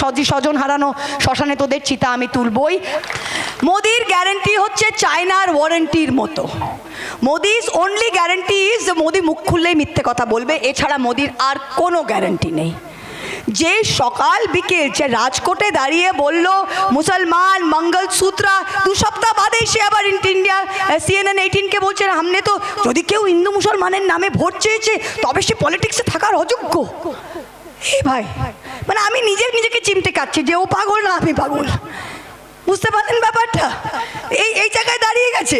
সজি স্বজন হারানো শ্মশানে তোদের চিতা আমি তুলবই। মোদির গ্যারেন্টি হচ্ছে চায়নার ওয়ারেন্টির মতো। Modi's only guarantee is Modi মুখ খুললেই মিথ্যে কথা বলবে, এছাড়া মোদির আর কোনো গ্যারেন্টি নেই। যে সকাল বিকেল যে রাজকোটে দাঁড়িয়ে বলল, মুসলমান মঙ্গলসূত্রা, দু সপ্তাহ বাদে সে আবার ইন্ডিয়া সিএনএন এইটিনকে বলছে আমনে তো যদি কেউ হিন্দু মুসলমানের নামে ভোট চেয়েছে, তবে সে পলিটিক্সে থাকার অযোগ্য। ভাই মানে আমি নিজে নিজেকে চিমটে কাটছি যে ও পাগল না আমি পাগল। বুঝতে পারলেন ব্যাপারটা? এই এই জায়গায় দাঁড়িয়ে গেছে।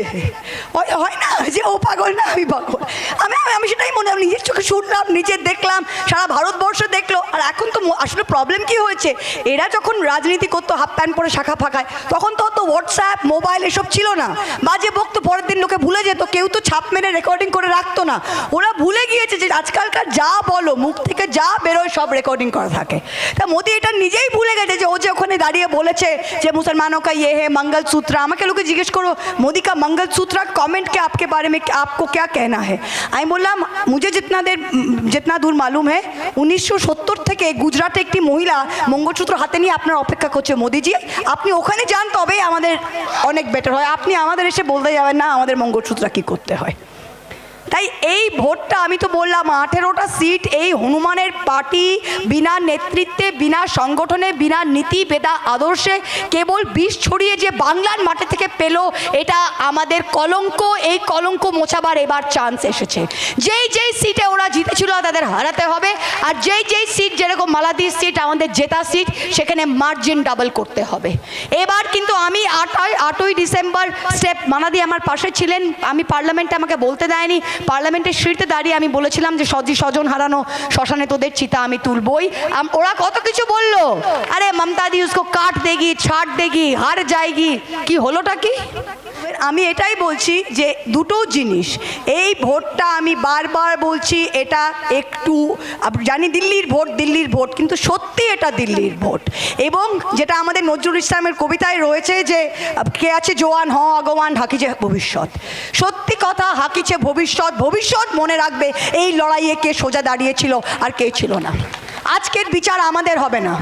হয় না যে ও পাগল না, আমি পাগল। আমি আমি সেটাই মনে আমি নিজের চোখে শুনলাম, নিজে দেখলাম, সারা ভারতবর্ষ দেখল। আর এখন তো আসলে প্রবলেম কি হয়েছে? এরা যখন রাজনীতি করতো, হাফ প্যান্ট পরে শাখা ফাঁকায়, তখন তো অত হোয়াটসঅ্যাপ মোবাইল এসব ছিল না। বাজে বক্তো পরের দিন লোকে ভুলে যেত, কেউ তো ছাপ মেরে রেকর্ডিং করে রাখতো না। ওরা ভুলে গিয়েছে যে আজকালকার যা বলো, মুখ থেকে যা বেরোয়, সব রেকর্ডিং করা থাকে। তা মোদি এটা নিজেই ভুলে গেছে যে ও যে ওখানে দাঁড়িয়ে বলেছে যে মুসলমানও কা ইয়ে হে, মঙ্গলসূত্র। আমাকে লোকে জিজ্ঞেস করো মোদিকা মঙ্গলসূত্রা कमेंट के आपके बारे में आपको क्या कहना है? আমি বললাম মুঝে জিতনা দের জিতনা দূর মালুম হ্যাঁ উনিশশো সত্তর থেকে গুজরাটে একটি মহিলা মঙ্গলসূত্র হাতে নিয়ে আপনার অপেক্ষা করছে মোদিজি। আপনি ওখানে যান, তবেই আমাদের অনেক বেটার হয়। আপনি আমাদের এসে বলতে যাবেন না আমাদের মঙ্গলসূত্রা কী করতে হয়। তাই এই ভোটটা আমি তো বললাম, আঠেরোটা সিট এই হনুমানের পার্টি বিনা নেতৃত্বে, বিনা সংগঠনে, বিনা নীতি বেদা আদর্শে কেবল বিষ ছড়িয়ে যে বাংলার মাঠে থেকে পেল, এটা আমাদের কলঙ্ক। এই কলঙ্ক মোছাবার এবার চান্স এসেছে। যেই যেই সিটে ওরা জিতেছিল, তাদের হারাতে হবে। আর যেই যেই সিট, যেরকম মালাদির সিট, আমাদের জেতা সিট, সেখানে মার্জিন ডাবল করতে হবে। এবার কিন্তু আমি আটই আটই ডিসেম্বর, স্টেপ মানাদি আমার পাশে ছিলেন। আমি পার্লামেন্টে আমাকে বলতে দেয়নি। পার্লামেন্টের সিঁড়িতে দাঁড়িয়ে আমি বলেছিলাম যে সজি স্বজন হারানো শ্মশানে তোদের চিতা আমি তুলবই। ওরা কত কিছু বলল? আরে মমতা দি, উসকো কাট দেগি, ছাড় দেগি, হার যায়গি। কি হলোটা কি? আমি এটাই বলছি যে দুটো জিনিস। এই ভোটটা আমি বারবার বলছি, এটা একটু জানি দিল্লির ভোট দিল্লির ভোট, কিন্তু সত্যি এটা দিল্লির ভোট। এবং যেটা আমাদের নজরুল ইসলামের কবিতায় রয়েছে যে, কে আছে জোয়ান হ আগোয়ান, হাকিছে ভবিষ্যৎ। সত্যি কথা, হাকিছে ভবিষ্যৎ ভবিষ্যৎ মনে রাখবে এই লড়াইয়ে কে সোজা দাঁড়িয়েছিল আর কে ছিল না। আজকের বিচার আমাদের হবে না।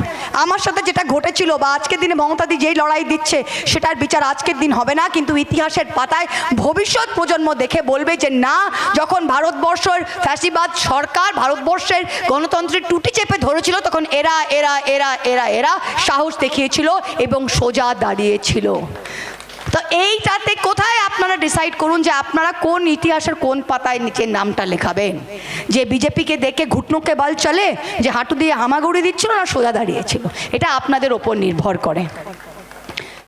আমার সাথে যেটা ঘটেছিল বা আজকের দিনে মমতাদি যেই লড়াই দিচ্ছে, সেটার বিচার আজকের দিন হবে না। কিন্তু ইতিহাসের পাতায় ভবিষ্যৎ প্রজন্ম দেখে বলবে যে, না, যখন ভারতবর্ষের ফ্যাসিবাদ সরকার ভারতবর্ষের গণতন্ত্রের টুটি চেপে ধরেছিল, তখন এরা এরা এরা এরা এরা সাহস দেখিয়েছিল এবং সোজা দাঁড়িয়েছিল। তো এইটাতে কোথায় আপনারা ডিসাইড করুন যে আপনারা কোন ইতিহাসের কোন পাতায় নিচের নামটা লেখাবেন? যে বিজেপিকে দেখে ঘুটনোকে বল চলে, যে হাঁটু দিয়ে হামাগুড়ি দিচ্ছিল না সোজা দাঁড়িয়েছিল। এটা আপনাদের ওপর নির্ভর করে।